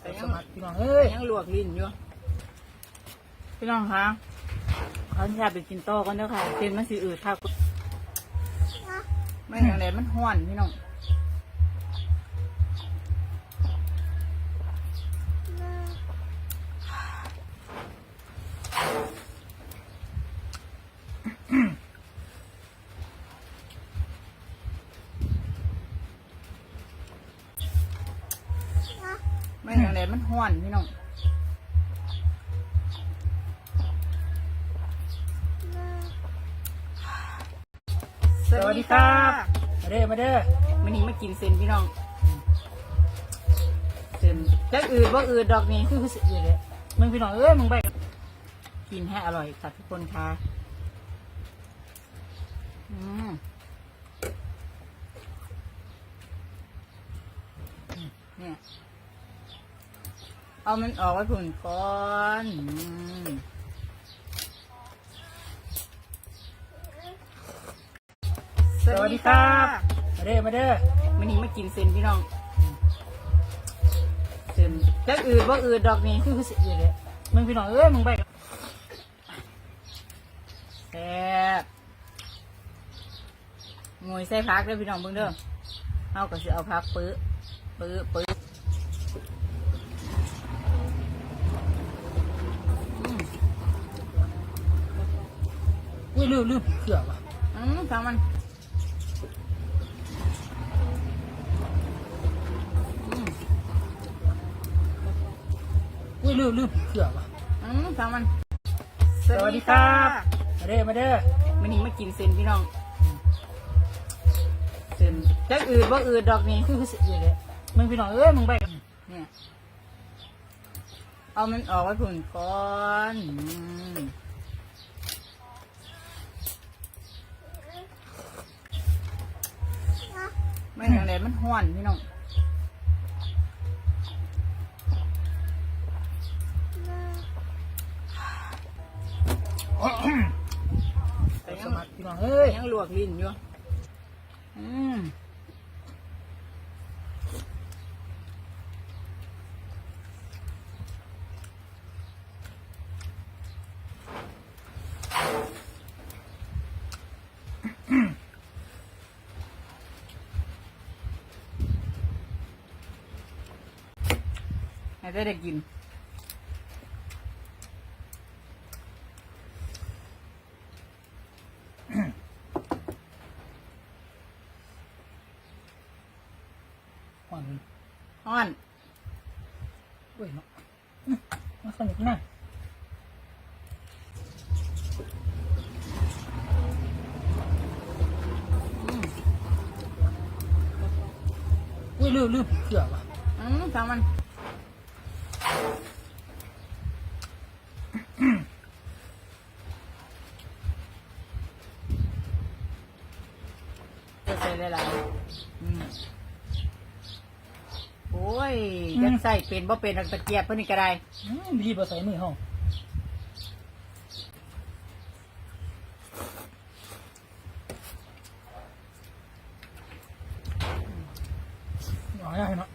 แต่ยังสมัครพี่น้องเอ้ยยังลวกลิ้นอยู่พี่น้องคะเขาอยากไปกินโต้กันเด้อค่ะเส้นมันสีอืดค่ะไม่อย่างไรมันห้อนพี่น้อง ม่อย่างไรมันห้อนพี่น้องสวัสดีครับมาเด้อมาเด้อมันนี้มากินเส้นพี่น้องเส้นจะอืดว่าอืดดอกนี้คือคือสิอยู่เลยมึงพี่น้องเอ้ยมึงไปกินให้อร่อยค่ะทุกคนค่ะอืมเนี่ย เอามันออกไว้ผุ่นก่อนอืมสวัสดีครับมาเด้อมาเด้อมันนี้มากินเส้นพี่น้องเส้นจะอืดว่าอืดดอกนี้คือคือสิอยู่เลยมึงพี่น้องเอ้ยมึงไปแซ่บงวยใส่พักเด้อพี่น้องเบิ่งเด้อเอาก็สิเอาพักปื้อปื้อปื้ออื อุ้ยลืมลืมเผื่อว่ะอืมฟังมันอืมอุ้ยลืมลืมเผื่อว่ะอืมฟังมันสวัสดีครับมาเด้อมาเด้อมันนี้มากินเส้นพี่น้องเส้นจะอืดว่าอืดดอกนี้คือคือสิอยู่เลยมึงพี่น้องเอ้ยมึงไปเนี่ยเอามันออกไว้ผุ่นก่อนอืม ไม่อย่างไรมันห้อนพี่น้องแต่สยังมัครพี่น้องเอ้ยยังลวกลิ้นอยู่อืม ได้ได้กินห่อนห้อนเว้ยเนาะอื้อมาสนุกมากอืมอุ้ยลืมลืมเผื่อว่ะ อืมฟังมัน จะใส่หลายๆอืมโอ้ยยังใส่เป็นบ่เป็นตะเกียบเพิ่นนี่ก็ได้ อืมรีบเอาใส่มือห้องหน่อยให้เนาะ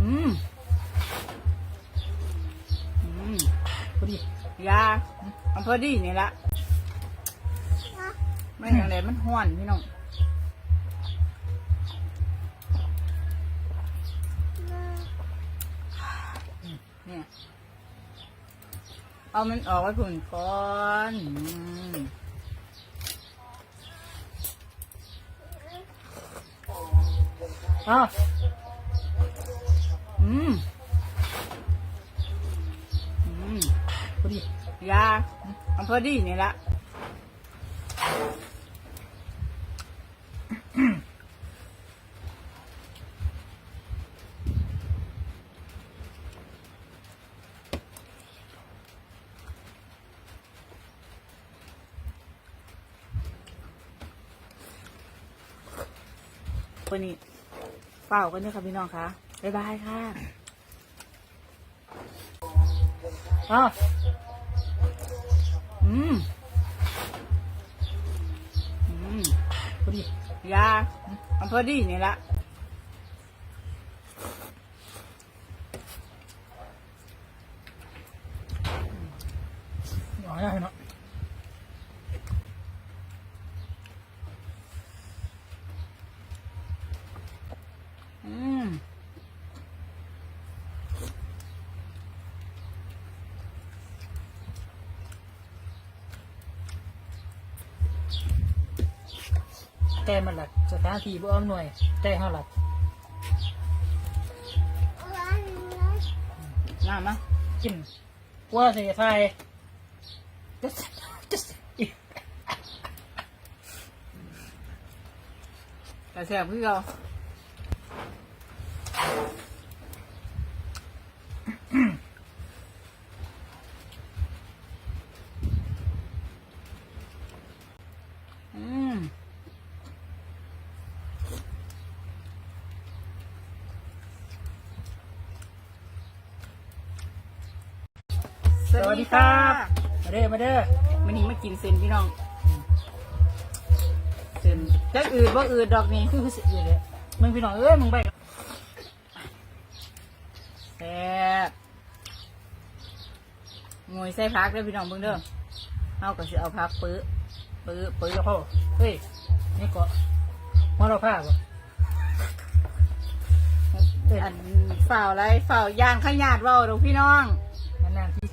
อืมอืมพอดียาอำเภอดีนี่ละไม่อย่างไรมันห้อนพี่น้องเนี่ยเอามันออกไว้ผุนก่อน อืมอ้าวอืม อืมพอดียาอำเภอดีนี่ละวันนี้ เปล่ากันด้วยค่ะพี่น้องคะบ๊ายบายค่ะอ๋ออืม อืมพอดียาอันพอดีนี่ละ หน่อยนะเนาะ อืม แต่มันหลักสถานที่บ่อ้อมหน่วย แต่เฮาหลักน้ำมะกินว่าสิไทย just just แต่แสบพี่เราอืม สวัสดีครับมาเด้อมาเด้อวันนี้มากินเซนพี่น้องเซนจักอืดบ่อืดดอกนี่คือสิอยู่เลยมึงพี่น้องเอ้ยมึงไปแซ่บงวยใส่พักเด้อพี่น้องเบิ่งเด้อเอาก็สิเอาพักปื้อปื้อปื้อเจ้าพ่อเฮ้ยนี่ก็มาเราผ้าบ่อันฝ่าวไรฝ่าวย่างขยาดเว้าดอกพี่น้องนานๆที่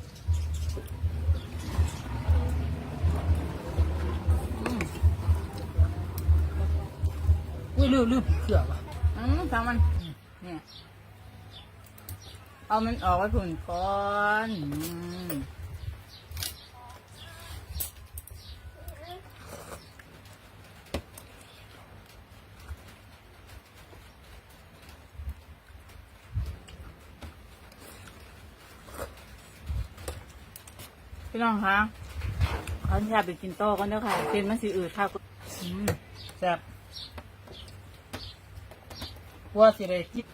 อุ้ยลืมลืมเขือว่ะอืมฟังมัน เนี่ย เอามันออกไว้ผุ่นก่อนอืมพี่น้องคะขออนุญาตไปกินโต๊ะกันเด้อค่ะเส้นมันสีอืดค่ะอืมแซ่บ ว่าสิได้กิน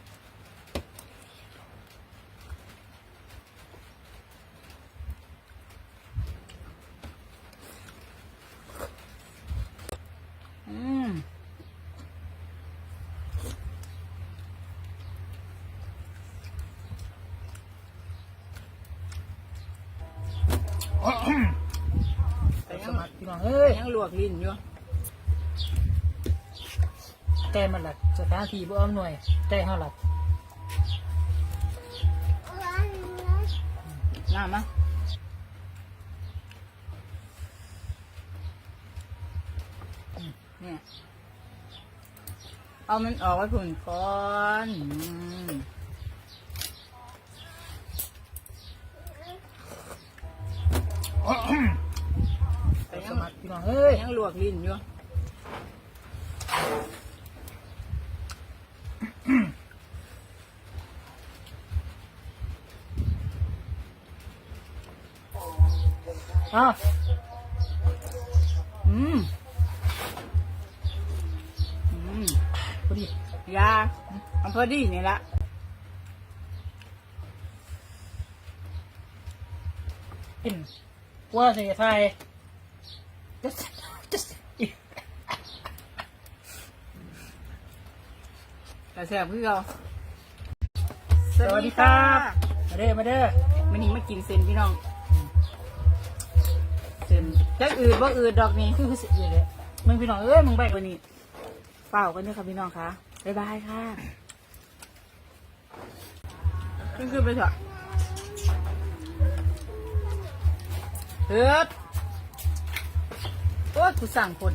อืมแต่ยังสมัครพี่น้องเอ้ยยังลวกลิ้นอยู่ แต่มันหลักสถานที่บ่อ้อมหน่วย แต่เฮาหลักน้ำมะอืมเนี่ย เอามันออกไว้ผุ่นก่อนอืมแต่สยังมัครพี่น้องเอ้ย ยังลวกลิ้นอยู่ อ้าวอืม อืมพอดียามันพอดีนี่ละกินว่าสิไทย just just แต่แสบพี่เราสวัสดีครับ มาเด้อ มาเด้อวันนี้มากินเซนพี่น้องเซน จักอืดบ่อืดดอกนี่คือสิอืดเลยมึงพี่น้องเอ้ยมึงไปกว่านี้เปล่ากันเด้อค่ะพี่น้องคะบ๊ายบายค่ะขึ้นขึ้นไปเถอะเฮ็ดโอ้ยกูสั่งคน